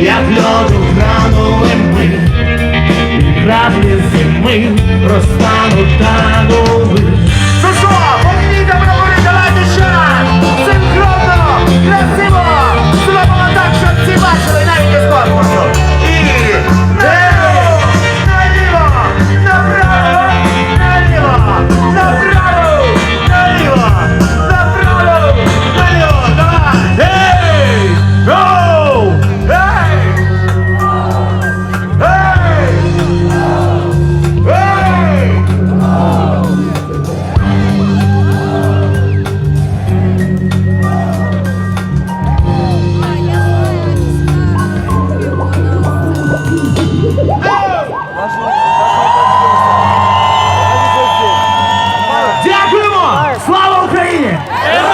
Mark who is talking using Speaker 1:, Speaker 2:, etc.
Speaker 1: як льоду гранули ми, і краплі зими розтануть танули. เอ